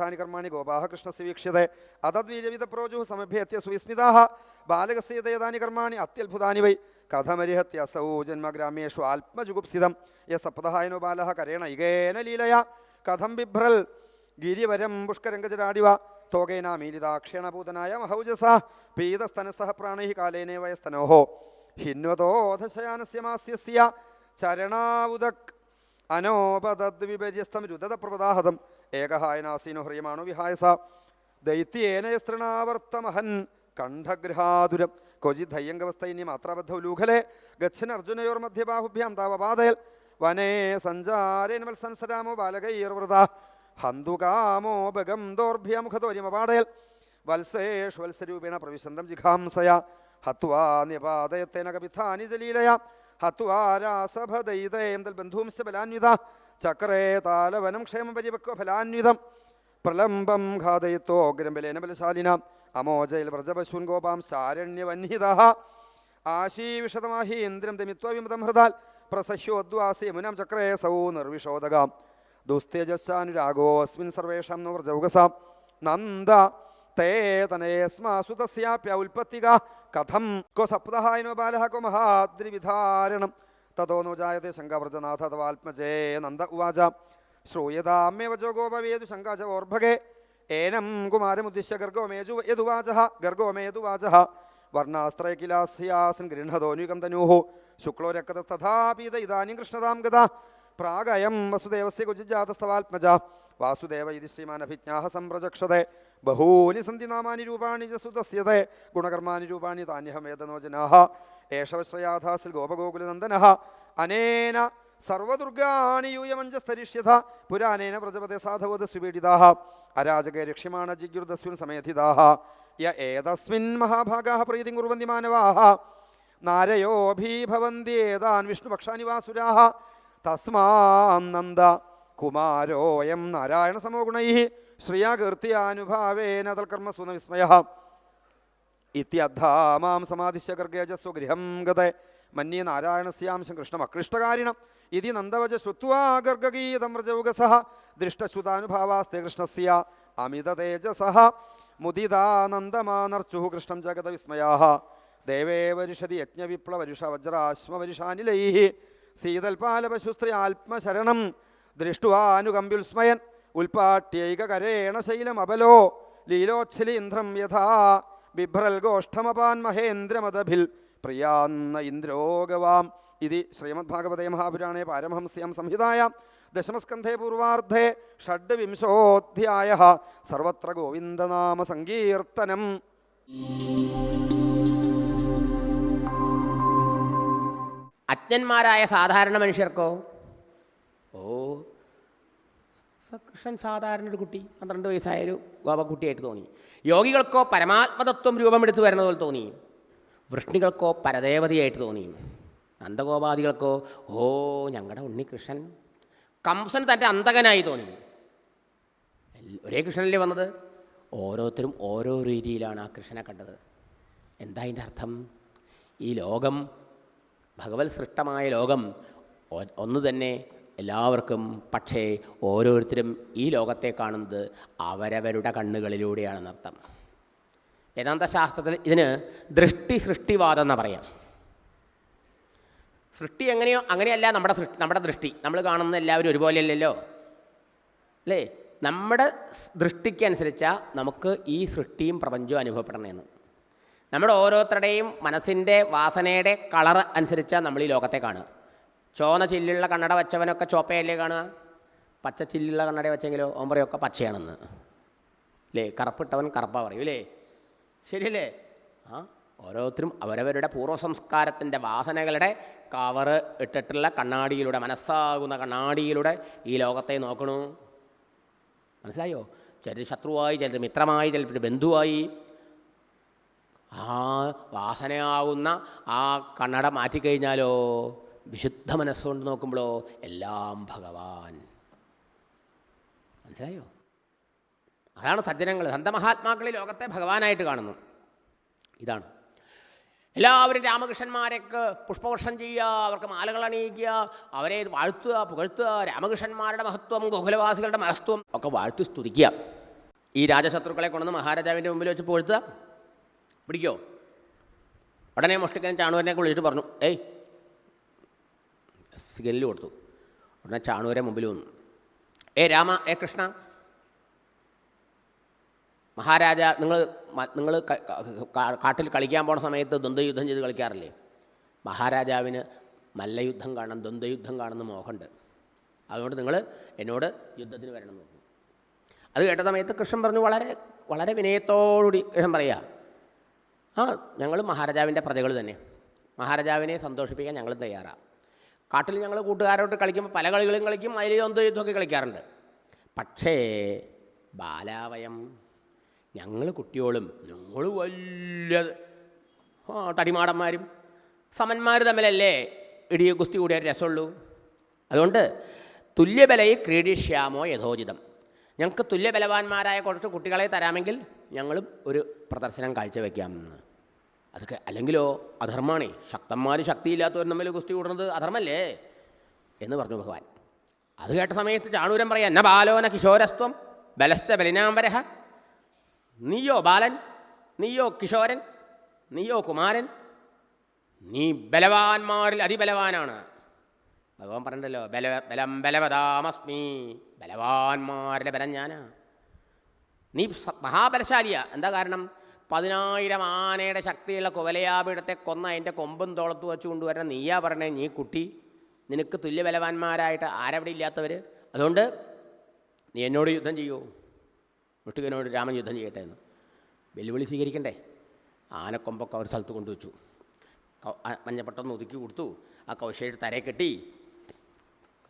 യഥാനി കർമാണി ഗോപാഹ കൃഷ്ണസ് അതദ്വീരവിധ പ്രോജു സമഭ്യത്യ സുവിസ്മിതാഹ. ബാലകസ്യ യഥാനി കർമാണി അത്യത്ഭുതാനി വൈ. കഥമരിഹത്യ സൗ ജന്മഗ്രാമേഷു ആത്മജുഗുപ്സിതം. യ സപ്തഹായനോ ബാല കരേണ ഇകേന ലീലയ. കഥം ബിഭ്രൽ ഗിരിവരം പുഷ്കരംഗജരാടിവ. തോകേനാമീലിതാക്ഷേണഭൂതനായ മഹൗജസ. പീതസ്തനസഹ പ്രാണൈ കാലേനേ വയസ്തനോഹോ. ഹിന്വതോധശയാനസ്യ മാസ്യസ്യ. ചരണാവുദക്. അനോപതദ്വിപര്യസ്തം രുദതപ്രപദാഹതം. ഏകഹായനാസീനോ ഹ്രിയമാണോ വിഹായസ ദൈത്യേനയസ്തൃണാവർത്തമഹൻ കണ്ഠഗൃഹാതുരം. ക്വചിത് ഇനി മാത്രാബദ്ധ ലൂഖലെ? ഗച്ഛൻ അർജുനയോർ മധ്യബാഹുഭ്യാം താവപാതയൽ വനേ സഞ്ചാരേൻ വത്സൻസരാമോ ബാലകൈർവൃത. ഹന്തുകാമോ ബഗം ദോർഭ്യമുഖതോരിമപാടയൽ വത്സേഷു വത്സരൂപേണ പ്രവിശന്തം ജിഘാംസയ. ഹത്വാ നിപാതയത്തേന കപിഥാനി ജലീലയ. ഹത്വാ രാസഭദൈതേം തൽ ബന്ധൂംശ ബലാന്വിത. ചക്രേ താലവനം ക്ഷേമം പരിപക്വ ഫലാന്വിതം. പ്രലംബം ഘാതയിത്തോഗ്രം ഗ്രംബലേന ബലശാലിന. അമോജയിൽ വ്രജപശൂൻ ഗോപാം ശാരണ്യവന്ഹിത ആശീവിഷതമാഹീന്ദ്രം ദമിത്വ വിമതം ഹൃദാൽ പ്രസഹ്യോദ്വാസി യമുനം ചക്രേ സൗ നിർവിഷോദകാം. ദുസ്തേജസ്സാനുരാഗോസ്മിൻ സർവേഷാം നോ വ്രജൗകസാം. നന്ദ തേ തനേസ്മാസു തസ്യാപ്യ ഉൽപ്പത്തിക. കഥം കോ സപ്തഹായനോ ബാലഹ കോ മഹാദ്രിവിധാരണം. തതോ ശങ്കവ്രജനാഥ അഥവാ ആത്മജേ നന്ദ ഉവാച. ശ്രൂയതാമ്യവ ഗോപവേതു ഗോപവേദു ശങ്കാച ഓർഭകേ. ഏനം കുമാരമുദ്ദിശ്യ ഗർഗോമേജു യദുവാച ഗർഗോമേതുവാച വർണാസ്ത്രൈകിലാസ്യാസൻ ഗൃഹതോനുകം തനൂഹു ശുക്ലോ രക്തതസ്ഥാപീത ഇതാനും കൃഷ്ണതാം ഗത പ്രാഗയം വസുദേവസ്യ കുജിജാതസ്തവാത്മജ വാസുദേവ ഇതി ശ്രീമാനഭിജ്ഞാഹ സംപ്രചക്ഷതെ. ബഹൂനി സന്ധി നാമാനി രൂപാണി ച ഗുണകർമാനി രൂപാണി താന്യഹമേതനോ ജനാഹ ഗോപഗോകുലനന്ദന. അനേന സർവദുർഗാണി പുരാനേന വ്രജപതെ വ്രജപദേ സാധവോദ സുപീഡിതാः അരാജകേ രക്ഷ്യമാണ ജിഗുർദസ്വിൻ സമയധിതാഹ യ ഏതസ്മിൻ മഹാഭാഗാഹ പ്രീതിം കുറുവന്തി മാനവാഹ വിഷ്ണുപക്ഷാനി വാസുരാः തസ്മാം നന്ദ കുമാരോയം നാരായണ സമോഗുണൈ ശ്രിയാകീർത്തിയാനുഭാവേന ശ്രിയാ കീർത്തിയാനുഭാവേന തൽക്കർമ്മ സുനവിസ്മയ. ഇത്യദ്ധാമാം സമാധിശ്യ ഗർഗേജസ്വ ഗൃഹം ഗത മന്യേ നാരായണസ്യാംശം കൃഷ്ണമകൃഷ്ടകാരിണം ഇതി നന്ദവച വ്രജൗകസ ദൃഷ്ടശ്രുതാനുഭാവാസ്തെ കൃഷ്ണസ്യ അമിത തേജസ മുദിതാനന്ദമാനർച്ചു കൃഷ്ണം ജഗത വിസ്മയാ ദേവേ വരിഷതി യജ്ഞവിപ്ലവരുഷ വജ്രാശ്മവരിഷാനിലൈ ശീതൽപാലപശുസ്ത്രീ ആത്മശരണം ദൃഷ്ടുവാനുകമ്പ്യുൽസ്മയൻ ഉൽപാട്യൈകകരേണ ശൈലമബലോ ലീലോച്ഛലീന്ദ്രം യഥാ ബിഭ്രൽ ഗോഷ്ഠമപാൻ മഹേന്ദ്രമദഭിൽ പ്രിയാന്ന ഇന്ദ്രോഗവാം ഇതി ശ്രീമദ്ഭാഗവതേ മഹാപുരാണേ പാരമഹംസ്യം സംഹിതായ ദശമസ്കന്ധേ പൂർവാർദ്ധേ ഷഡ്വിംശോധ്യായ സർവത്ര ഗോവിന്ദനാമ സങ്കീർത്തനം അജ്ഞന്മാരായ സാധാരണ മനുഷ്യർക്കോ? ഓ കൃഷ്ണൻ സാധാരണ ഒരു കുട്ടി പന്ത്രണ്ട് വയസ്സായൊരു ഗോപക്കുട്ടിയായിട്ട് തോന്നി. യോഗികൾക്കോ പരമാത്മതത്വം രൂപമെടുത്ത് വരുന്ന പോലെ തോന്നി. വൃഷ്ണികൾക്കോ പരദേവതയായിട്ട് തോന്നി. നന്ദഗോപാദികൾക്കോ ഓ ഞങ്ങളുടെ ഉണ്ണികൃഷ്ണൻ കംസൻ തന്റെ അന്തകനായി തോന്നി. ഒരേ കൃഷ്ണനല്ലേ വന്നത്? ഓരോരുത്തരും ഓരോ രീതിയിലാണ് ആ കൃഷ്ണനെ കണ്ടത്. എന്താ അതിന്റെ അർത്ഥം? ഈ ലോകം ഭഗവത് സൃഷ്ടമായ ലോകം ഒന്ന് തന്നെ എല്ലാവർക്കും പക്ഷേ ഓരോരുത്തരും ഈ ലോകത്തെ കാണുന്നത് അവരവരുടെ കണ്ണുകളിലൂടെയാണെന്നർത്ഥം വേദാന്ത ശാസ്ത്രത്തിൽ ഇതിന് ദൃഷ്ടി സൃഷ്ടിവാദം എന്ന് പറയാം. സൃഷ്ടി എങ്ങനെയോ അങ്ങനെയല്ല നമ്മുടെ സൃഷ്ടി നമ്മുടെ ദൃഷ്ടി. നമ്മൾ കാണുന്ന എല്ലാവരും ഒരുപോലെയല്ലല്ലോ. അല്ലേ? നമ്മുടെ ദൃഷ്ടിക്കനുസരിച്ച നമുക്ക് ഈ സൃഷ്ടിയും പ്രപഞ്ചവും അനുഭവപ്പെടണമെന്ന് നമ്മുടെ ഓരോരുത്തരുടെയും മനസ്സിന്റെ വാസനയുടെ കളർ അനുസരിച്ചാണ് നമ്മൾ ഈ ലോകത്തെ കാണുക. ചോന ചില്ലുള്ള കണ്ണട വച്ചവനൊക്കെ ചോപ്പയല്ലേ കാണുക? പച്ച ചില്ലുള്ള കണ്ണട വെച്ചെങ്കിലോ ഓൻ പറയൊക്കെ പച്ചയാണെന്ന്. അല്ലേ കറുപ്പിട്ടവൻ കറുപ്പ പറയൂ അല്ലേ ശരിയല്ലേ? ആ ഓരോരുത്തരും അവരവരുടെ പൂർവ സംസ്കാരത്തിന്റെ വാസനകളുടെ കവറ് ഇട്ടിട്ടുള്ള കണ്ണാടിയിലൂടെ മനസ്സാകുന്ന കണ്ണാടിയിലൂടെ ഈ ലോകത്തെ നോക്കണു. മനസ്സിലായോ? ചിലർ ശത്രുവായി ചിലർ മിത്രമായി ചിലർ ബന്ധുവായി. ആ വാസനയാവുന്ന ആ കണ്ണട മാറ്റിക്കഴിഞ്ഞാലോ വിശുദ്ധ മനസ്സുകൊണ്ട് നോക്കുമ്പോഴോ എല്ലാം ഭഗവാൻ. മനസ്സിലായോ? അതാണ് സജ്ജനങ്ങൾ. സന്തമഹാത്മാക്കൾ ലോകത്തെ ഭഗവാനായിട്ട് കാണുന്നു. ഇതാണ്. എല്ലാവരും രാമകൃഷ്ണന്മാരൊക്കെ പുഷ്പവർഷം ചെയ്യുക അവർക്ക് മാലകൾ അണിയിക്കുക അവരെ വാഴ്ത്തുക പുകഴ്ത്തുക. രാമകൃഷ്ണന്മാരുടെ മഹത്വം ഗോകുലവാസികളുടെ മഹത്വം ഒക്കെ വാഴ്ത്തി സ്തുതിക്കുക. ഈ രാജശത്രുക്കളെ കൊണ്ടുവന്ന് മഹാരാജാവിന്റെ മുമ്പിൽ വെച്ച് പുകഴ്ത്തുക. പിടിക്കോ? ഉടനെ മുഷ്ടിക്കൻ ചാണൂരനെ വിളിച്ചിട്ട് പറഞ്ഞു. ഏയ് സിഗലിൽ കൊടുത്തു. ഉടനെ ചാണൂരെ മുമ്പിൽ വന്നു. ഏ രാമ ഏ കൃഷ്ണ. മഹാരാജ നിങ്ങൾ നിങ്ങൾ കാട്ടിൽ കളിക്കാൻ പോണ സമയത്ത് ദ്വന്ദ്വയുദ്ധം ചെയ്ത് കളിക്കാറില്ലേ? മഹാരാജാവിന് മല്ലയുദ്ധം കാണണം ദ്വന്ദ്വയുദ്ധം കാണുന്ന മോഹമുണ്ട്. അതുകൊണ്ട് നിങ്ങൾ എന്നോട് യുദ്ധത്തിന് വരണം എന്ന് അത് കേട്ട സമയത്ത് കൃഷ്ണൻ പറഞ്ഞു വളരെ വളരെ വിനയത്തോടുകൂടി കൃഷ്ണൻ പറയുക ആ ഞങ്ങൾ മഹാരാജാവിന്റെ പ്രജകൾ തന്നെ. മഹാരാജാവിനെ സന്തോഷിപ്പിക്കാൻ ഞങ്ങൾ തയ്യാറാണ് കാട്ടിൽ ഞങ്ങൾ കൂട്ടുകാരോട്ട് കളിക്കുമ്പോൾ പല കളികളും കളിക്കും അതിൽ ദ്വന്ദ്വ യുദ്ധമൊക്കെ കളിക്കാറുണ്ട്. പക്ഷേ ബാലാവയം ഞങ്ങൾ കുട്ടിയോളും ഞങ്ങൾ വലിയ തടിമാടന്മാരും സമന്മാർ തമ്മിലല്ലേ ഇടിയ ഗുസ്തി കൂടിയ രസമുള്ളൂ? അതുകൊണ്ട് തുല്യബലയെ ക്രീഡിഷ്യാമോ യഥോചിതം. ഞങ്ങൾക്ക് തുല്യബലവാന്മാരായ കുറച്ച് കുട്ടികളെ തരാമെങ്കിൽ ഞങ്ങളും ഒരു പ്രദർശനം കാഴ്ചവെക്കാം അതൊക്കെ അല്ലെങ്കിലോ അധർമ്മമാണേ ശക്തന്മാർ ശക്തിയില്ലാത്തവർ തമ്മിൽ കുസ്തി കൂടുന്നത് അധർമ്മല്ലേ? എന്ന് പറഞ്ഞു ഭഗവാൻ. അത് കേട്ട സമയത്ത് ചാണൂരം പറയാം എന്ന ബാലോന കിശോരസ്ത്വം ബലശ്ച ബലിനാംബരഹ നീയോ ബാലൻ നീയോ കിശോരൻ നീയോ കുമാരൻ നീ ബലവാന്മാരിൽ അതിബലവാനാണ്. ഭഗവാൻ പറഞ്ഞല്ലോ ബല ബലം ബലവതാമസ്മി ബലവാന്മാരുടെ ബലം ഞാനാ. നീ മഹാബലശാലിയാ. എന്താ കാരണം? പതിനായിരം ആനയുടെ ശക്തിയുള്ള കുവലയാപീഠത്തെ കൊന്ന അതിന്റെ കൊമ്പും തോളത്ത് വെച്ച് കൊണ്ടുവരണം നീയാ പറഞ്ഞേ നീ കുട്ടി. നിനക്ക് തുല്യബലവാന്മാരായിട്ട് ആരവിടെ ഇല്ലാത്തവർ അതുകൊണ്ട് നീ എന്നോട് യുദ്ധം ചെയ്യൂ. മുട്ടുകനോട് രാമൻ യുദ്ധം ചെയ്യട്ടെ എന്ന്. വെല്ലുവിളി സ്വീകരിക്കണ്ടേ? ആനക്കൊമ്പൊക്കെ ഒരു സ്ഥലത്ത് കൊണ്ടുവച്ചു. മഞ്ഞപ്പെട്ടൊന്ന് ഒതുക്കി കൊടുത്തു. ആ കൗശയുടെ തരയെ കെട്ടി.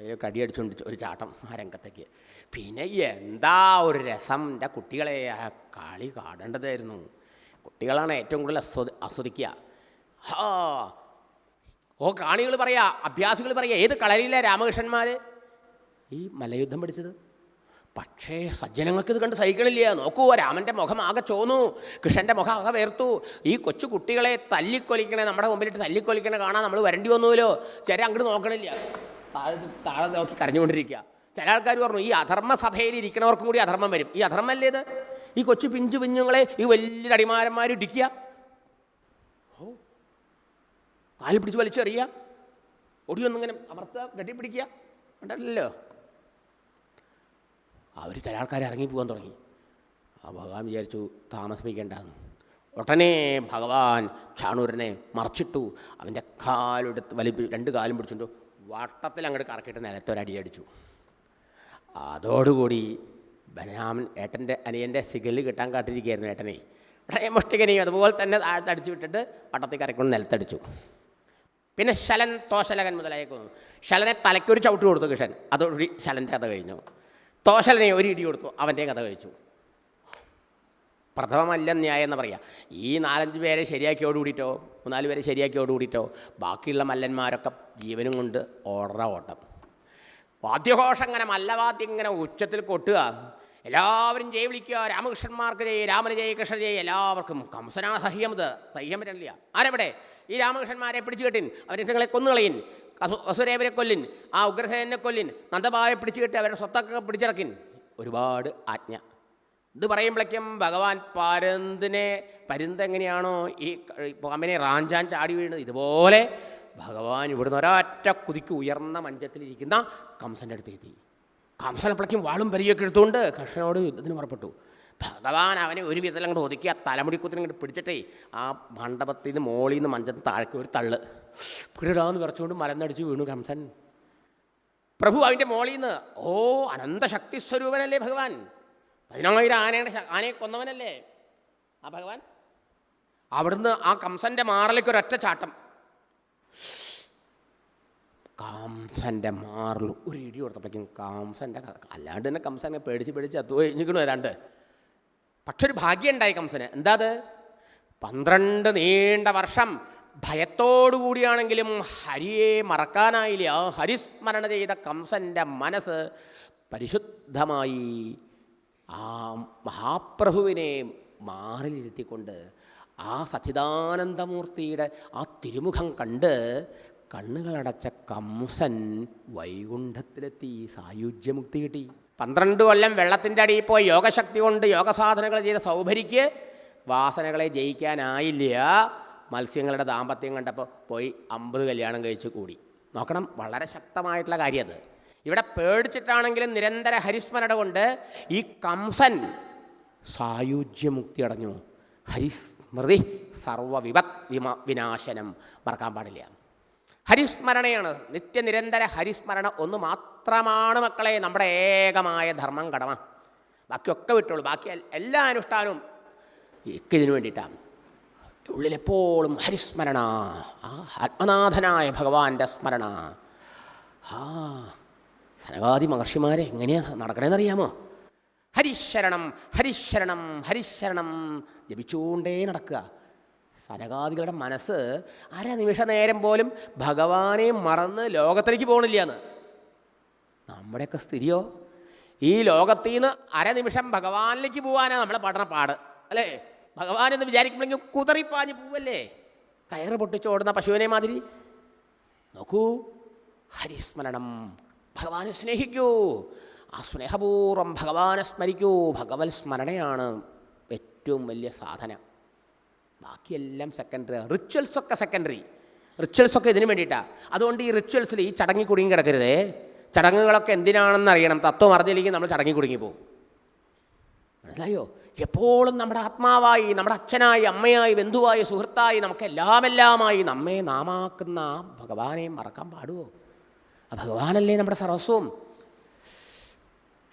കയ്യൊക്കെ കടിയടിച്ചുകൊണ്ട് ഒരു ചാട്ടം ആ രംഗത്തേക്ക്. പിന്നെ എന്താ ഒരു രസം? എന്റെ കുട്ടികളെ ആ കളി കുട്ടികളാണ് ഏറ്റവും കൂടുതൽ അസ്വ ആസ്വദിക്കുക. ഹാ. ഓ കാണികൾ പറയാ അഭ്യാസികൾ പറയാ ഏത് കളരിയിലെ രാമകൃഷ്ണന്മാർ ഈ മലയുദ്ധം പഠിച്ചത് പക്ഷേ സജ്ജനങ്ങൾക്ക് ഇത് കണ്ട് സഹിക്കണില്ല നോക്കൂ രാമന്റെ മുഖം ആകെ ചോന്നു. കൃഷ്ണന്റെ മുഖം ആകെ വേർത്തു. ഈ കൊച്ചു കുട്ടികളെ തല്ലിക്കൊലിക്കണേ നമ്മുടെ മുമ്പിലിട്ട് തല്ലിക്കൊലിക്കണേ കാണാൻ നമ്മൾ വരേണ്ടി വന്നുവല്ലോ. ചില അങ്ങോട്ട് നോക്കണില്ല. താഴെ താഴെ നോക്കി കരഞ്ഞുകൊണ്ടിരിക്കുക. ചില ആൾക്കാർ പറഞ്ഞു ഈ അധർമ്മ സഭയിൽ ഇരിക്കണവർക്കും കൂടി അധർമ്മം വരും. ഈ അധർമ്മല്ലേ ഇത്? ഈ കൊച്ചു പിഞ്ചു പിഞ്ഞുങ്ങളെ ഈ വലിയ അടിമാരന്മാർ ഇടിക്കുക. ഓ കാലിൽ പിടിച്ച് വലിച്ചെറിയുക. ഒടിയൊന്നിങ്ങനെ അമർത്തുക കെട്ടിപ്പിടിക്കുക ഉണ്ടല്ലോ അവർ ചില ആൾക്കാർ ഇറങ്ങി പോകാൻ തുടങ്ങി. ആ ഭഗവാൻ വിചാരിച്ചു താമസിപ്പിക്കേണ്ടെന്ന് ഉടനെ ഭഗവാൻ ചാണൂരനെ മറച്ചിട്ടു. അവന്റെ കാലെടുത്ത് വലി രണ്ട് കാലും പിടിച്ചിട്ടു വട്ടത്തിൽ അങ്ങോട്ട് കറക്കിയിട്ട് നിലത്തൊരടിയടിച്ചു അതോടുകൂടി ബലരാമൻ ഏട്ടന്റെ അനിയന്റെ സിഗൽ കിട്ടാൻ കാട്ടിരിക്കുകയായിരുന്നു ഏട്ടനെ. ഉടനെ മുഷ്ടികനെയും അതുപോലെ തന്നെ താഴ്ത്തടിച്ചു വിട്ടിട്ട് പട്ടത്തിൽ കറക്കൊണ്ട് നിലത്തടിച്ചു. പിന്നെ ശലൻ തോശലകൻ മുതലായേക്കുന്നു ശലനെ തലയ്ക്കൊരു ചവിട്ട് കൊടുത്തു കൃഷ്ണൻ. അതോടുകൂടി ശലന്റെ കഥ കഴിഞ്ഞു. തോശലനെ ഒരു ഇടി കൊടുത്തു. അവന്റെ കഥ കഴിച്ചു. പ്രഥമമല്ല ന്യായം എന്ന് പറയാം. ഈ നാലഞ്ച് പേരെ ശരിയാക്കിയോട് കൂടിയിട്ടോ മൂന്നാൽ പേരെ ശരിയാക്കിയോട് കൂടിയിട്ടോ ബാക്കിയുള്ള മല്ലന്മാരൊക്കെ ജീവനും കൊണ്ട് ഓടറ ഓട്ടം. വാദ്യഘോഷം ഇങ്ങനെ മല്ലവാദ്യം ഇങ്ങനെ ഉച്ചത്തിൽ കൊട്ടുക എല്ലാവരും ജയ വിളിക്കുക. രാമകൃഷ്ണന്മാർക്ക് ജയ രാമന് ജയ കൃഷ്ണ ജയ. എല്ലാവർക്കും കംസനാ സഹ്യം ഇത് സഹ്യം പറ്റില്ല ആരെവിടെ? ഈ രാമകൃഷ്ണന്മാരെ പിടിച്ചു കെട്ടിൻ. അവരെ നിങ്ങളെ കൊന്നുകളയിൻ. വസുരേവരെ കൊല്ലിൻ. ആ ഉഗ്രസേനെ കൊല്ലിൻ. നന്ദഭാവെ പിടിച്ചു കെട്ടി അവരുടെ സ്വത്തൊക്കെ പിടിച്ചിറക്കിൻ. ഒരുപാട് ആജ്ഞ. ഇത് പറയുമ്പോഴേക്കും ഭഗവാൻ പരന്തിനെ പരുന്ത് എങ്ങനെയാണോ ഈ പാമ്പിനെ റാഞ്ചാൻ ചാടി വീഴുന്നത് ഇതുപോലെ ഭഗവാൻ ഇവിടുന്ന് ഒരൊറ്റ കുതിക്ക് ഉയർന്ന മഞ്ചത്തിലിരിക്കുന്ന കംസന്റെ അടുത്ത് എത്തി. കംസനപ്പോഴേക്കും വാളും പരിചയമൊക്കെ എടുത്തുകൊണ്ട് കൃഷ്ണനോട് യുദ്ധത്തിന് പുറപ്പെട്ടു. ഭഗവാൻ അവനെ ഒരു വിധത്തിൽ അങ്ങോട്ട് ഒതുക്കി ആ തലമുടിക്കുത്തിന് ഇങ്ങോട്ട് പിടിച്ചിട്ടേ ആ മണ്ഡപത്തിൽ നിന്ന് മോളിൽ നിന്ന് മഞ്ചത്ത് താഴേക്ക് ഒരു തള്ള്. പിടിടാന്ന് വിറച്ചുകൊണ്ട് മലന്നടിച്ച് വീണു കംസൻ. പ്രഭു അവന്റെ മോളിൽ നിന്ന് ഓ അനന്തശക്തി സ്വരൂപനല്ലേ ഭഗവാൻ? പതിനായിരം ആനയുടെ ആനയെ കൊന്നവനല്ലേ? ആ ഭഗവാൻ. അവിടുന്ന് ആ കംസന്റെ മാറലേക്ക് ഒരൊറ്റ ചാട്ടം. കംസന്റെ മാറിൽ ഒരു ഇടി കൊടുത്തപ്പോഴേക്കും കാംസന്റെ അല്ലാണ്ട് തന്നെ കംസനെ പേടിച്ച് പേടിച്ച് അത്തു കഴിഞ്ഞിക്കണു ഏതാണ്ട് പക്ഷെ ഒരു ഭാഗ്യം ഉണ്ടായി കംസന്. എന്താ അത്? പന്ത്രണ്ട് നീണ്ട വർഷം ഭയത്തോടുകൂടിയാണെങ്കിലും ഹരിയെ മറക്കാനായില്ല. ആ ഹരിസ്മരണ ചെയ്ത കംസന്റെ മനസ്സ് പരിശുദ്ധമായി ആ മഹാപ്രഭുവിനെ മാറിലിരുത്തിക്കൊണ്ട് ആ സച്ചിദാനന്ദമൂർത്തിയുടെ ആ തിരുമുഖം കണ്ട് കണ്ണുകളടച്ച കംസൻ വൈകുണ്ഠത്തിലെത്തി സായുജ്യമുക്തി കിട്ടി. പന്ത്രണ്ട് കൊല്ലം വെള്ളത്തിന്റെ അടിയിൽ പോയി യോഗശക്തി കൊണ്ട് യോഗസാധനകൾ ചെയ്ത സൗഭരിക്ക്. വാസനകളെ ജയിക്കാനായില്ല. മത്സ്യങ്ങളുടെ ദാമ്പത്യം കണ്ടപ്പോൾ പോയി അമ്പത് കല്യാണം കഴിച്ച് കൂടി. നോക്കണം വളരെ ശക്തമായിട്ടുള്ള കാര്യം അത്. ഇവിടെ പേടിച്ചിട്ടാണെങ്കിലും നിരന്തര ഹരിസ്മരണ കൊണ്ട് ഈ കംസൻ സായുജ്യമുക്തി അടഞ്ഞു. ഹരിസ്മൃതി സർവവിപത് വിമ വിനാശനം മറക്കാൻ പാടില്ല. ഹരിസ്മരണയാണ്. നിത്യനിരന്തര ഹരിസ്മരണ ഒന്ന് മാത്രമാണ് മക്കളെ നമ്മുടെ ഏകമായ ധർമ്മം കടമ. ബാക്കിയൊക്കെ വിട്ടുള്ളൂ ബാക്കി എല്ലാ അനുഷ്ഠാനവും ഇതിനു വേണ്ടിയിട്ടാണ് ഉള്ളിലെപ്പോഴും ഹരിസ്മരണ. ആ ആത്മനാഥനായ ഭഗവാന്റെ സ്മരണ. ആ സനകാദി മഹർഷിമാരെ എങ്ങനെയാ നടക്കണേന്നറിയാമോ? ഹരിശരണം ഹരിശരണം ഹരിശരണം. ജപിച്ചുകൊണ്ടേ നടക്കുക. സനകാദികളുടെ മനസ്സ് അര നിമിഷ നേരം പോലും ഭഗവാനെ മറന്ന് ലോകത്തിലേക്ക് പോകണില്ല എന്ന് നമ്മുടെയൊക്കെ സ്ഥിതിയോ? ഈ ലോകത്തിൽ നിന്ന് അരനിമിഷം ഭഗവാനിലേക്ക് പോകാനാണ് നമ്മളെ പഠന പാട് അല്ലേ? ഭഗവാൻ എന്ന് വിചാരിക്കുമ്പോഴെങ്കിൽ കുതറിപ്പാഞ്ഞ് പോവല്ലേ? കയറ് പൊട്ടിച്ചോടുന്ന പശുവിനെ മാതിരി. നോക്കൂ ഹരിസ്മരണം. ഭഗവാനെ സ്നേഹിക്കൂ. ആ സ്നേഹപൂർവം ഭഗവാനെ സ്മരിക്കൂ. ഭഗവത് സ്മരണയാണ് ഏറ്റവും വലിയ സാധന. ബാക്കിയെല്ലാം സെക്കൻഡറി റിച്വൽസ് ഒക്കെ സെക്കൻഡറി റിച്വൽസ് ഒക്കെ ഇതിന് വേണ്ടിയിട്ടാണ് അതുകൊണ്ട് ഈ റിച്വൽസിൽ ഈ ചടങ്ങി കുടുങ്ങി കിടക്കരുതേ. ചടങ്ങുകളൊക്കെ എന്തിനാണെന്ന് അറിയണം. തത്വം അറിഞ്ഞില്ലെങ്കിൽ നമ്മൾ ചടങ്ങി കുടുങ്ങി പോകും. മനസ്സിലായോ? എപ്പോഴും നമ്മുടെ ആത്മാവായി നമ്മുടെ അച്ഛനായി അമ്മയായി ബന്ധുവായി സുഹൃത്തായി നമുക്ക് എല്ലാമെല്ലാമായി നമ്മെ നാമാക്കുന്ന ഭഗവാനെ മറക്കാൻ പാടുമോ ആ ഭഗവാനല്ലേ നമ്മുടെ സർവസ്വം.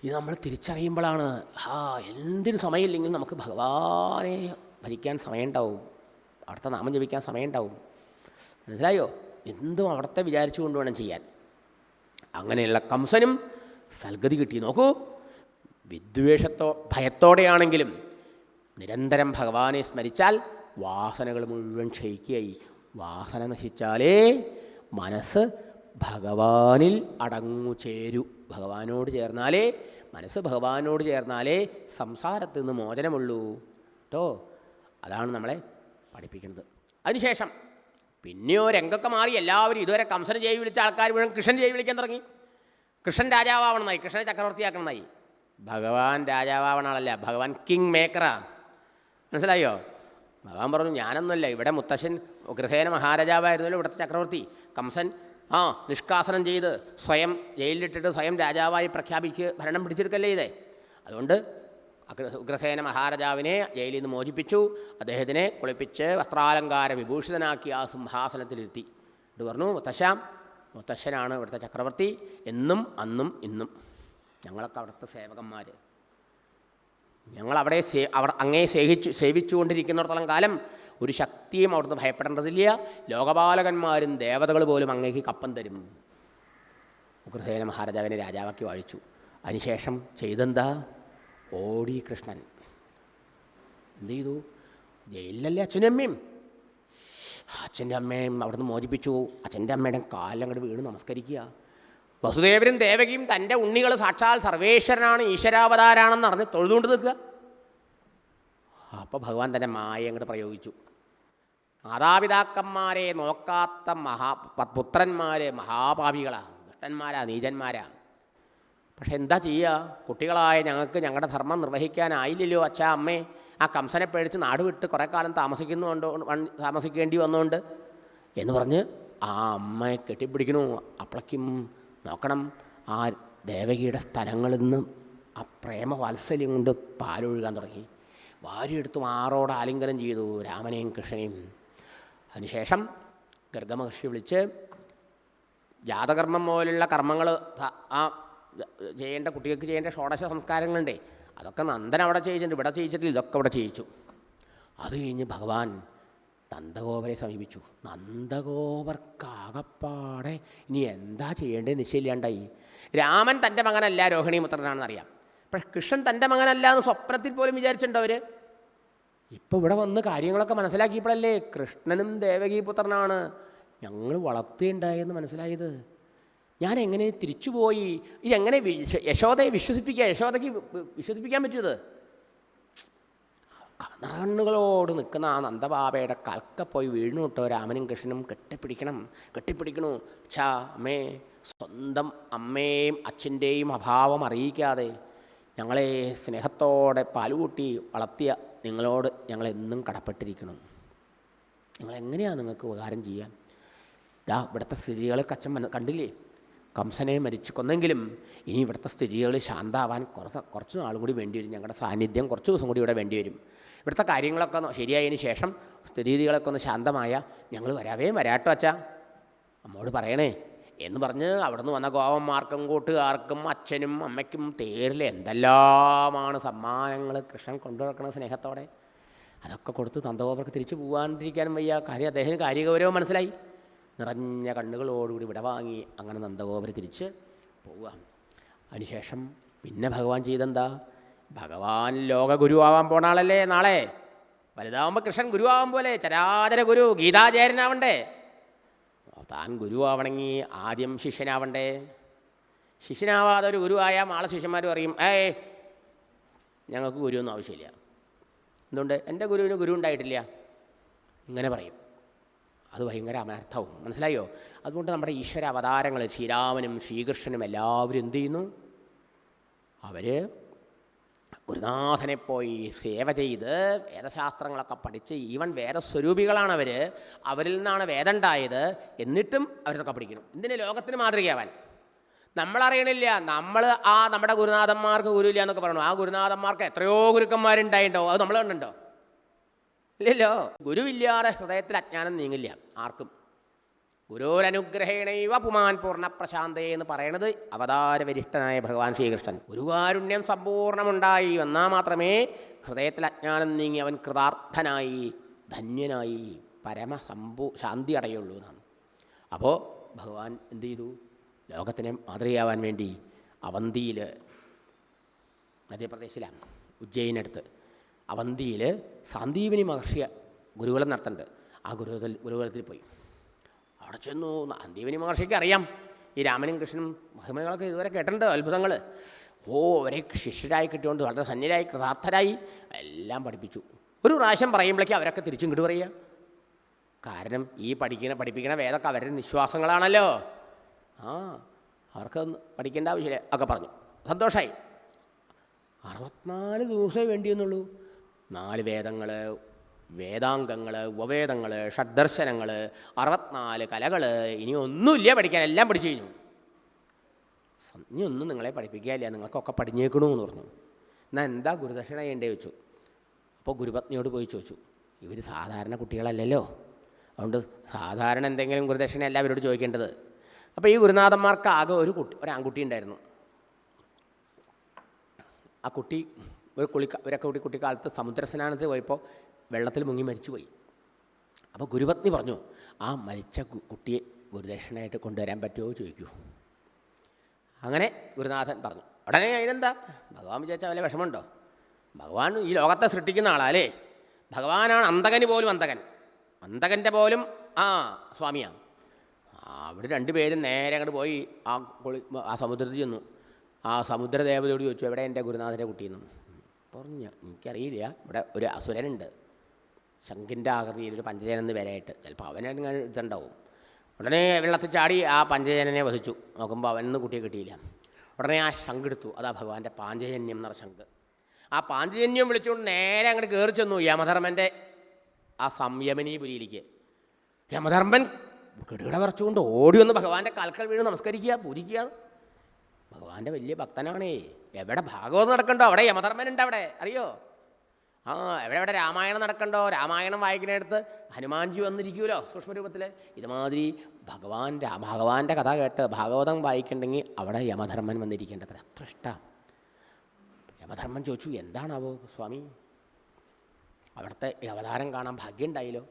ഇത് നമ്മൾ തിരിച്ചറിയുമ്പോഴാണ് ആ എന്തിനു സമയമില്ലെങ്കിൽ നമുക്ക് ഭഗവാനെ ഭരിക്കാൻ സമയമുണ്ടാവും. അവിടുത്തെ നാമം ജപിക്കാൻ സമയമുണ്ടാവും. മനസ്സിലായോ? എന്തും അവിടുത്തെ വിചാരിച്ചുകൊണ്ട് വേണം ചെയ്യാൻ. അങ്ങനെയുള്ള കംസനും സൽഗതി കിട്ടി. നോക്കൂ വിദ്വേഷത്തോ ഭയത്തോടെയാണെങ്കിലും നിരന്തരം ഭഗവാനെ സ്മരിച്ചാൽ വാസനകൾ മുഴുവൻ ക്ഷയിക്കുകയായി. വാസന നശിച്ചാലേ മനസ്സ് ഭഗവാനിൽ അടങ്ങു ചേരൂ. ഭഗവാനോട് ചേർന്നാലേ മനസ്സ് ഭഗവാനോട് ചേർന്നാലേ സംസാരത്തിൽ നിന്ന് മോചനമുള്ളൂ. കേട്ടോ അതാണ് നമ്മളെ പഠിപ്പിക്കുന്നത്. അതിനുശേഷം പിന്നെയോ രംഗൊക്കെ മാറി എല്ലാവരും ഇതുവരെ കംസനെ ജയി വിളിച്ച ആൾക്കാർ മുഴുവൻ കൃഷ്ണൻ ജയി വിളിക്കാൻ തുടങ്ങി. കൃഷ്ണൻ രാജാവണമെന്നായി കൃഷ്ണനെ ചക്രവർത്തിയാക്കണമെന്നായി. ഭഗവാൻ രാജാവണാളല്ല ഭഗവാൻ കിങ് മേക്കറാ മനസ്സിലായോ? ഭഗവാൻ പറഞ്ഞു ഞാനൊന്നുമല്ല ഇവിടെ മുത്തശ്ശൻ ഗൃഹേന മഹാരാജാവായിരുന്നല്ലോ ഇവിടുത്തെ ചക്രവർത്തി. കംസൻ ആ നിഷ്കാസനം ചെയ്ത് സ്വയം ജയിലിലിട്ടിട്ട് സ്വയം രാജാവായി പ്രഖ്യാപിച്ച് ഭരണം പിടിച്ചെടുക്കല്ലേ ഇതേ? അതുകൊണ്ട് ഉഗ്രസേന മഹാരാജാവിനെ ജയിലിൽ നിന്ന് മോചിപ്പിച്ചു. അദ്ദേഹത്തിനെ കുളിപ്പിച്ച് വസ്ത്രാലങ്കാര വിഭൂഷിതനാക്കി ആ സിംഹാസനത്തിലിരുത്തി. ഇത് പറഞ്ഞു മുത്തശ്ശ മുത്തശ്ശനാണ് ഇവിടുത്തെ ചക്രവർത്തി. എന്നും അന്നും ഇന്നും. ഞങ്ങളൊക്കെ അവിടുത്തെ സേവകന്മാർ ഞങ്ങളവിടെ സേ അവർ അങ്ങേ സേവിച്ചു സേവിച്ചുകൊണ്ടിരിക്കുന്നിടത്തോളം കാലം ഒരു ശക്തിയും അവിടുന്ന് ഭയപ്പെടേണ്ടതില്ല. ലോകപാലകന്മാരും ദേവതകൾ പോലും അങ്ങേക്ക് കപ്പം തരും. ഉഗ്രസേന മഹാരാജാവിനെ രാജാവാക്കി വാഴിച്ചു. അതിനുശേഷം ചെയ്തെന്താ? ഓടി കൃഷ്ണൻ എന്ത് ചെയ്തു? ജയിലിലല്ലേ അച്ഛനും അമ്മയും? അച്ഛന്റെ അമ്മയും അവിടുന്ന് മോചിപ്പിച്ചു. അച്ഛന്റെ അമ്മയുടെ കാലങ്ങോട്ട് വീണ് നമസ്കരിക്കുക. വസുദേവനും ദേവകിയും തന്റെ ഉണ്ണികൾ സാക്ഷാൽ സർവേശ്വരനാണ് ഈശ്വരാവതാരാണെന്ന് അറിഞ്ഞ് തൊഴുതുകൊണ്ട് നിൽക്കുക. അപ്പോൾ ഭഗവാൻ തന്റെ മായ അങ്ങോട്ട് പ്രയോഗിച്ചു. മാതാപിതാക്കന്മാരെ നോക്കാത്ത മഹാ പുത്രന്മാരെ മഹാപാപികളാണ് മഹാപാപികളാ ദുഷ്ടന്മാരാ നീചന്മാരാ. പക്ഷെ എന്താ ചെയ്യുക? കുട്ടികളായ ഞങ്ങൾക്ക് ഞങ്ങളുടെ ധർമ്മം നിർവഹിക്കാനായില്ലല്ലോ അച്ഛ അമ്മേ. ആ കംസനെ പേടിച്ച് നാട് വിട്ട് കുറേ കാലം താമസിക്കുന്നുണ്ടോ താമസിക്കേണ്ടി വന്നുകൊണ്ട്. എന്ന് പറഞ്ഞ് ആ അമ്മയെ കെട്ടിപ്പിടിക്കണു അപ്പളക്കും നോക്കണം ആ ദേവകിയുടെ സ്ഥലങ്ങളിൽ നിന്ന് ആ പ്രേമ വാത്സല്യം കൊണ്ട് പാലൊഴുകാൻ തുടങ്ങി. വാരിയെടുത്ത് ആറോട് ആലിംഗനം ചെയ്തു രാമനെയും കൃഷ്ണനെയും. അതിനുശേഷം ഗർഗമഹർഷി വിളിച്ച് ജാതകർമ്മം പോലുള്ള കർമ്മങ്ങൾ ആ ചെയ്യേണ്ട കുട്ടികൾക്ക് ചെയ്യേണ്ട ഷോഡശ സംസ്കാരങ്ങളുണ്ടേ. അതൊക്കെ നന്ദൻ അവിടെ ചെയ്യിച്ചിട്ടുണ്ട് ഇവിടെ ചെയ്യിച്ചിട്ടില്ല ഇതൊക്കെ ഇവിടെ ചെയ്യിച്ചു. അത് കഴിഞ്ഞ് ഭഗവാൻ നന്ദഗോപരെ സമീപിച്ചു. നന്ദഗോപർക്കാകപ്പാടെ ഇനി എന്താ ചെയ്യേണ്ടത് നിശ്ചയില്ലാണ്ടായി രാമൻ തന്റെ മകനല്ല രോഹിണി അറിയാം പക്ഷെ കൃഷ്ണൻ തന്റെ മകനല്ല എന്ന് സ്വപ്നത്തിൽ പോലും വിചാരിച്ചിട്ടുണ്ടോ അവർ ഇപ്പോൾ ഇവിടെ വന്ന് കാര്യങ്ങളൊക്കെ മനസ്സിലാക്കിയപ്പോഴല്ലേ കൃഷ്ണനും ദേവകീപുത്രനാണ് ഞങ്ങൾ വളർത്തിയുണ്ടായെന്ന് മനസ്സിലായത്. ഞാൻ എങ്ങനെ തിരിച്ചുപോയി? ഇതെങ്ങനെ യശോദയെ വിശ്വസിപ്പിക്കുക യശോദയ്ക്ക് വിശ്വസിപ്പിക്കാൻ പറ്റിയത്? കണ്ണുകളോട് നിൽക്കുന്ന ആ നന്ദബാബയുടെ കൽക്ക പോയി വീണു കിട്ടോ. രാമനും കൃഷ്ണനും കെട്ടിപ്പിടിക്കണം കെട്ടിപ്പിടിക്കണു. ഛാ അമ്മേ സ്വന്തം അമ്മയും അച്ഛന്റെയും അഭാവം അറിയിക്കാതെ ഞങ്ങളെ സ്നേഹത്തോടെ പാലുകൂട്ടി വളർത്തിയ നിങ്ങളോട് ഞങ്ങളെന്നും കടപ്പെട്ടിരിക്കണം. നിങ്ങൾ എങ്ങനെയാണ് നിങ്ങൾക്ക് ഉപകാരം ചെയ്യാൻ? ഇതാ ഇവിടുത്തെ സ്ഥിതികൾ കച്ചം കണ്ടില്ലേ? കംസനെ മരിച്ചു കൊന്നെങ്കിലും ഇനി ഇവിടുത്തെ സ്ഥിതികൾ ശാന്താവാൻ കുറച്ച് കുറച്ച് നാൾ കൂടി വേണ്ടി വരും. ഞങ്ങളുടെ സാന്നിധ്യം കുറച്ച് ദിവസം കൂടി ഇവിടെ വേണ്ടി വരും. ഇവിടുത്തെ കാര്യങ്ങളൊക്കെ ഒന്ന് ശരിയായതിന് ശേഷം സ്ഥിതിഗതികളൊക്കെ ഒന്ന് ശാന്തമായ ഞങ്ങൾ വരാവേ വരാട്ടോ അച്ഛാ. അമ്മോട് പറയണേ എന്ന് പറഞ്ഞ് അവിടുന്ന് വന്ന ഗോവന്മാർക്കും കൂട്ടുകാർക്കും അച്ഛനും അമ്മയ്ക്കും തേരിൽ എന്തെല്ലാമാണ് സമ്മാനങ്ങൾ കൃഷ്ണൻ കൊണ്ടുനടക്കുന്ന സ്നേഹത്തോടെ? അതൊക്കെ കൊടുത്ത് നന്ദഗോപർക്ക് തിരിച്ചു പോകാണ്ടിരിക്കാനും വയ്യ. കാര്യം അദ്ദേഹത്തിന് കാര്യഗൗരവം മനസ്സിലായി. നിറഞ്ഞ കണ്ണുകളോടുകൂടി വിട വാങ്ങി അങ്ങനെ നന്ദഗോപുരം തിരിച്ച് പോവുക. അതിനുശേഷം പിന്നെ ഭഗവാൻ ചെയ്തെന്താ? ഭഗവാൻ ലോക ഗുരുവാവാൻ പോണ ആളല്ലേ നാളെ? വലുതാവുമ്പോൾ കൃഷ്ണൻ ഗുരുവാവാൻ പോലെ ചരാചര ഗുരു ഗീതാചാര്യനാവണ്ടേ? താൻ ഗുരുവാവണമെങ്കിൽ ആദ്യം ശിഷ്യനാവണ്ടേ? ശിഷ്യനാവാതെ ഒരു ഗുരുവായ ആളെ ശിഷ്യന്മാർ പറയും ഏയ് ഞങ്ങൾക്ക് ഗുരുവൊന്നും ആവശ്യമില്ല. എന്തുകൊണ്ട് എന്റെ ഗുരുവിന് ഗുരു ഉണ്ടായിട്ടില്ല. ഇങ്ങനെ പറയും. അത് ഭയങ്കര അനർത്ഥവും മനസ്സിലായോ? അതുകൊണ്ട് നമ്മുടെ ഈശ്വര അവതാരങ്ങൾ ശ്രീരാമനും ശ്രീകൃഷ്ണനും എല്ലാവരും എന്ത് ചെയ്യുന്നു? അവർ ഗുരുനാഥനെ പോയി സേവ ചെയ്ത് വേദശാസ്ത്രങ്ങളൊക്കെ പഠിച്ച് ഈവൻ വേദസ്വരൂപികളാണ് അവർ അവരിൽ നിന്നാണ് വേദം ഉണ്ടായത് എന്നിട്ടും അവരൊക്കെ പഠിക്കണം എന്തിന്? ലോകത്തിന് മാതൃകയാവാൻ. നമ്മളറിയണില്ല. നമ്മൾ ആ നമ്മുടെ ഗുരുനാഥന്മാർക്ക് ഗുരുവില്ല എന്നൊക്കെ പറയണു ആ ഗുരുനാഥന്മാർക്ക് എത്രയോ ഗുരുക്കന്മാരുണ്ടായിട്ടോ? അത് നമ്മൾ കണ്ടുണ്ടോ ഇല്ലല്ലോ. ഗുരുവില്ലാതെ ഹൃദയത്തിൽ അജ്ഞാനം നീങ്ങില്ല. ആർക്കും. ഗുരുരനുഗ്രഹേണൈവ പുമാൻ പൂർണ പ്രശാന്തേ എന്ന് പറയണത് അവതാരവരിഷ്ഠനായ ഭഗവാൻ ശ്രീകൃഷ്ണൻ. ഗുരുവാരുണ്യം സമ്പൂർണമുണ്ടായി വന്നാൽ മാത്രമേ ഹൃദയത്തിൽ അജ്ഞാനം നീങ്ങി അവൻ കൃതാർത്ഥനായി ധന്യനായി പരമസമ്പൂ ശാന്തി അടയുള്ളൂ എന്നാണ്. അപ്പോൾ ഭഗവാൻ എന്ത് ചെയ്തു? ലോകത്തിനെ മാതൃകയാവാൻ വേണ്ടി അവന്തിയിൽ മധ്യപ്രദേശിലാണ് ഉജ്ജയിനടുത്ത് അവന്തിയിൽ സാന്ദീപനി മഹർഷിയ ഗുരുകുലം നടത്തുന്നുണ്ട് ആ ഗുരുകുലത്തിൽ ഗുരുകുലത്തിൽ പോയി. അവിടെ ചെന്നു. സാന്ദീപനി മഹർഷിക്ക് അറിയാം. ഈ രാമനും കൃഷ്ണനും മഹിമകളൊക്കെ ഇതുവരെ കേട്ടിട്ടുണ്ട് അത്ഭുതങ്ങൾ ഓ അവരെ ശിഷ്യരായി കിട്ടിയോണ്ട് വളരെ സന്നിരായി കൃതാർത്ഥരായി എല്ലാം പഠിപ്പിച്ചു. ഒരു പ്രാവശ്യം പറയുമ്പോഴേക്കും അവരൊക്കെ തിരിച്ചും ഇങ്ങോട്ട് പറയുക. കാരണം ഈ പഠിക്കുന്ന പഠിപ്പിക്കുന്ന വേദമൊക്കെ അവരുടെ നിശ്വാസങ്ങളാണല്ലോ. ആ അവർക്ക് പഠിക്കേണ്ട ആവശ്യമില്ല ഒക്കെ പറഞ്ഞു. സന്തോഷമായി അറുപത്തിനാല് ദിവസമേ വേണ്ടിയെന്നുള്ളൂ. നാല് വേദങ്ങൾ വേദാംഗങ്ങൾ ഉപവേദങ്ങൾ ഷഡ്ദർശനങ്ങൾ അറുപത്തിനാല് കലകൾ ഇനി ഒന്നുമില്ല പഠിക്കാൻ എല്ലാം പഠിച്ചു കഴിഞ്ഞു. ഇനിയൊന്നും നിങ്ങളെ പഠിപ്പിക്കുകയല്ല നിങ്ങൾക്കൊക്കെ പഠിഞ്ഞേക്കണമെന്ന് പറഞ്ഞു. എന്നാൽ എന്താ ഗുരുദക്ഷിണ ചെയ്യേണ്ടേ വെച്ചു അപ്പോൾ ഗുരുപത്നിയോട് പോയി ചോദിച്ചു. ഇവർ സാധാരണ കുട്ടികളല്ലല്ലോ. അതുകൊണ്ട് സാധാരണ എന്തെങ്കിലും ഗുരുദക്ഷിണ അല്ല അവരോട് ചോദിക്കേണ്ടത്. അപ്പോൾ ഈ ഗുരുനാഥന്മാർക്ക് ആകെ ഒരു കുട്ടി ഒരു ആൺകുട്ടി ഉണ്ടായിരുന്നു. ആ കുട്ടി ഒരു കുളി ഒരൊക്കെ കൂടി കുട്ടിക്കാലത്ത് സമുദ്രസ്നാനത്തിൽ പോയപ്പോൾ വെള്ളത്തിൽ മുങ്ങി മരിച്ചു പോയി അപ്പോൾ ഗുരുപത്നി പറഞ്ഞു ആ മരിച്ച കുട്ടിയെ ഗുരുദക്ഷിണയായിട്ട് കൊണ്ടുവരാൻ പറ്റുമോ ചോദിക്കൂ. അങ്ങനെ ഗുരുനാഥൻ പറഞ്ഞു ഉടനെ അതിനെന്താ? ഭഗവാൻ വിചാരിച്ചാൽ വല്ല വിഷമമുണ്ടോ? ഭഗവാൻ ഈ ലോകത്തെ സൃഷ്ടിക്കുന്ന ആളാ അല്ലേ ഭഗവാനാണ് അന്തകന് പോലും അന്തകൻ അന്തകന്റെ പോലും ആ സ്വാമിയാണ് അവിടെ രണ്ടുപേരും നേരെ അങ്ങോട്ട് പോയി ആ കുളി ആ സമുദ്രത്തിൽ ചെന്നു. ആ സമുദ്രദേവതയോട് ചോദിച്ചു എവിടെ എന്റെ ഗുരുനാഥന്റെ കുട്ടിയെന്ന്? പറഞ്ഞു എനിക്കറിയില്ല. ഇവിടെ ഒരു അസുരനുണ്ട്. ശങ്കിന്റെ ആകൃതിയിൽ ഒരു പഞ്ചജനെന്ന് പേരായിട്ട്. ചിലപ്പോൾ അവനങ്ങനെ ഇതുണ്ടാവും. ഉടനെ വെള്ളത്തിൽ ചാടി ആ പഞ്ചജനനെ വധിച്ചു. നോക്കുമ്പോൾ അവനൊന്നും കുട്ടിയെ കിട്ടിയില്ല. ഉടനെ ആ ശംഖ് എടുത്തു. അതാ ഭഗവാന്റെ പാഞ്ചജന്യം എന്ന ശംഖ്. ആ പാഞ്ചജന്യം വിളിച്ചുകൊണ്ട് നേരെ അങ്ങോട്ട് കയറി ചെന്നു യമധർമ്മന്റെ ആ സംയമനീപുരിയിലേക്ക്. യമധർമ്മൻ കിടുകിട പറിച്ചുകൊണ്ട് ഓടി വന്ന് ഭഗവാന്റെ കാൽക്കൽ വീണ് നമസ്കരിക്കുക പൂജിക്കുക. ഭഗവാന്റെ വലിയ ഭക്തനാണേ. എവിടെ ഭാഗവതം നടക്കണ്ടോ? അവിടെ യമധർമ്മനുണ്ട് അവിടെ. അറിയോ? ആ എവിടെ എവിടെ രാമായണം നടക്കണ്ടോ? രാമായണം വായിക്കുന്നിടത്ത് ഹനുമാൻജി വന്നിരിക്കുമല്ലോ സൂക്ഷ്മരൂപത്തിൽ ഇതുമാതിരി ഭഗവാൻ ഭഗവാന്റെ കഥ കേട്ട് ഭാഗവതം വായിക്കണ്ടെങ്കിൽ അവിടെ യമധർമ്മൻ വന്നിരിക്കേണ്ടത്ര അത്ര ഇഷ്ടം യമധർമ്മൻ ചോദിച്ചു എന്താണാവോ സ്വാമി? അവിടുത്തെ അവതാരം കാണാൻ ഭാഗ്യം ഉണ്ടായില്ലോ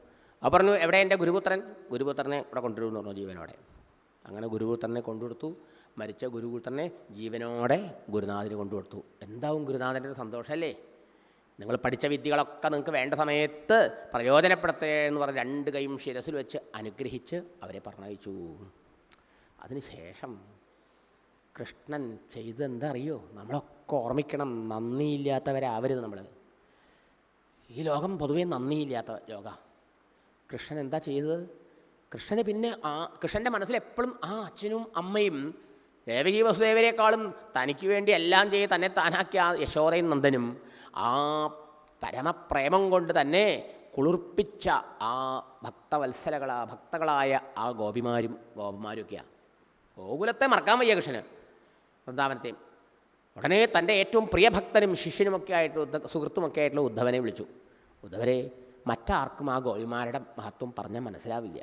അപ്പോൾ പറഞ്ഞു എവിടെ എന്റെ ഗുരുപുത്രൻ? ഗുരുപുത്രനെ ഇവിടെ കൊണ്ടുവരുമെന്ന് പറഞ്ഞു ജീവനോടെ. അങ്ങനെ ഗുരുപുത്രനെ കൊണ്ടുകൊടുത്തു. മരിച്ച ഗുരുകൂട്ടനെ ജീവനോടെ ഗുരുനാഥന് കൊണ്ടുകൊടുത്തു. എന്താവും ഗുരുനാഥന്റെ ഒരു സന്തോഷമല്ലേ? നിങ്ങൾ പഠിച്ച വിദ്യകളൊക്കെ നിങ്ങൾക്ക് വേണ്ട സമയത്ത് പ്രയോജനപ്പെടുത്തേ എന്ന് പറഞ്ഞ് രണ്ട് കൈയും ശിരസിൽ വെച്ച് അനുഗ്രഹിച്ച് അവരെ പറഞ്ഞയച്ചു. അതിനുശേഷം കൃഷ്ണൻ ചെയ്തെന്തറിയോ നമ്മളൊക്കെ ഓർമ്മിക്കണം നന്ദിയില്ലാത്തവരാവരുത് നമ്മൾ ഈ ലോകം പൊതുവേ നന്ദിയില്ലാത്ത ലോക. കൃഷ്ണൻ എന്താ ചെയ്തത്? കൃഷ്ണന് പിന്നെ ആ കൃഷ്ണന്റെ മനസ്സിൽ എപ്പോഴും ആ അച്ഛനും അമ്മയും ദേവകി വസുദേവരെക്കാളും തനിക്ക് വേണ്ടി എല്ലാം ചെയ്ത് തന്നെ താനാക്കിയ ആ യശോദയും നന്ദനും ആ പരമപ്രേമം കൊണ്ട് തന്നെ കുളിർപ്പിച്ച ആ ഭക്തവത്സലകളാ ഭക്തകളായ ആ ഗോപിമാരും ഗോപന്മാരുമൊക്കെയാണ് ഗോകുലത്തെ മറക്കാൻ വയ്യ കൃഷ്ണന് വൃന്ദാവനത്തെയും ഉടനെ തന്റെ ഏറ്റവും പ്രിയഭക്തനും ശിഷ്യനുമൊക്കെ ആയിട്ട് സുഹൃത്തുമൊക്കെ ആയിട്ടുള്ള ഉദ്ധവനെ വിളിച്ചു. ഉദ്ധവരെ മറ്റാർക്കും ആ ഗോപിമാരുടെ മഹത്വം പറഞ്ഞാൽ മനസ്സിലാവില്ല.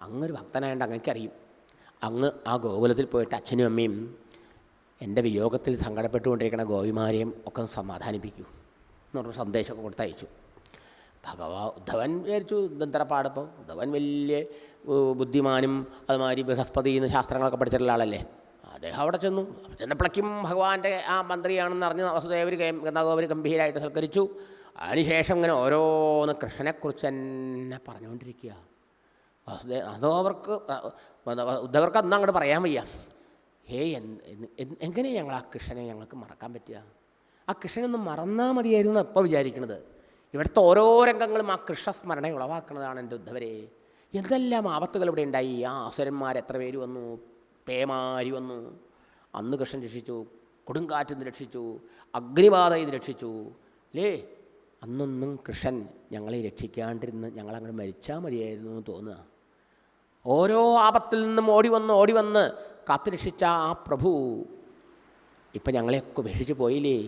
അങ്ങൊരു ഭക്തനായതുകൊണ്ട് അങ്ങനെക്കറിയും അങ്ങ് ആ ഗോകുലത്തിൽ പോയിട്ട് അച്ഛനും അമ്മയും എന്റെ വിയോഗത്തിൽ സങ്കടപ്പെട്ടുകൊണ്ടിരിക്കുന്ന ഗോപിമാരെയും ഒക്കെ സമാധാനിപ്പിക്കൂ എന്ന് പറഞ്ഞ സന്ദേശമൊക്കെ കൊടുത്തയച്ചു. ഭഗവാ ഉദ്ധവൻ വിചാരിച്ചു ദന്തരപ്പാടപ്പോൾ പാടപ്പോൾ ഉദ്ധവൻ വലിയ ബുദ്ധിമാനും അതുമാതിരി ബൃഹസ്പതി എന്ന് ശാസ്ത്രങ്ങളൊക്കെ പഠിച്ചിട്ടുള്ള ആളല്ലേ? അദ്ദേഹം അവിടെ ചെന്നു. ചെന്നപ്പോഴേക്കും ഭഗവാന്റെ ആ മന്ത്രിയാണെന്ന് അറിഞ്ഞ് വസുദേവർ ഗന്ധാഗോപര് ഗംഭീരമായിട്ട് സൽക്കരിച്ചു. അതിനുശേഷം ഇങ്ങനെ ഓരോന്ന് കൃഷ്ണനെക്കുറിച്ച് തന്നെ പറഞ്ഞുകൊണ്ടിരിക്കുക. വസുദേ അതോ അവർക്ക് ഉദ്ധവർക്ക് അന്ന് അങ്ങോട്ട് പറയാൻ വയ്യ. ഹേ എങ്ങനെ ഞങ്ങൾ ആ കൃഷ്ണനെ ഞങ്ങൾക്ക് മറക്കാൻ പറ്റുക? ആ കൃഷ്ണനൊന്ന് മറന്നാൽ മതിയായിരുന്നു എപ്പോൾ വിചാരിക്കണത്. ഇവിടുത്തെ ഓരോ രംഗങ്ങളും ആ കൃഷ്ണസ്മരണ ഉളവാക്കുന്നതാണ് എന്റെ ഉദ്ധവരെ. എന്തെല്ലാം ആപത്തുകൾ ഇവിടെ ഉണ്ടായി? ആ അസുരന്മാർ എത്ര പേര് വന്നു? പേമാരി വന്നു. അന്ന് കൃഷ്ണൻ രക്ഷിച്ചു. കൊടുങ്കാറ്റിൽ നിന്ന് രക്ഷിച്ചു. അഗ്നിബാധയിൽ നിന്ന് രക്ഷിച്ചു. അല്ലേ അന്നൊന്നും കൃഷ്ണൻ ഞങ്ങളെ രക്ഷിക്കാണ്ടിരുന്ന് ഞങ്ങളങ്ങനെ മരിച്ചാൽ മതിയായിരുന്നു എന്ന് തോന്നുക. ഓരോ ആപത്തിൽ നിന്നും ഓടി വന്ന് ഓടി വന്ന് കാത്തുരക്ഷിച്ച ആ പ്രഭു. ഇപ്പം ഞങ്ങളെയൊക്കെ ഉപേക്ഷിച്ച് പോയില്ലേ?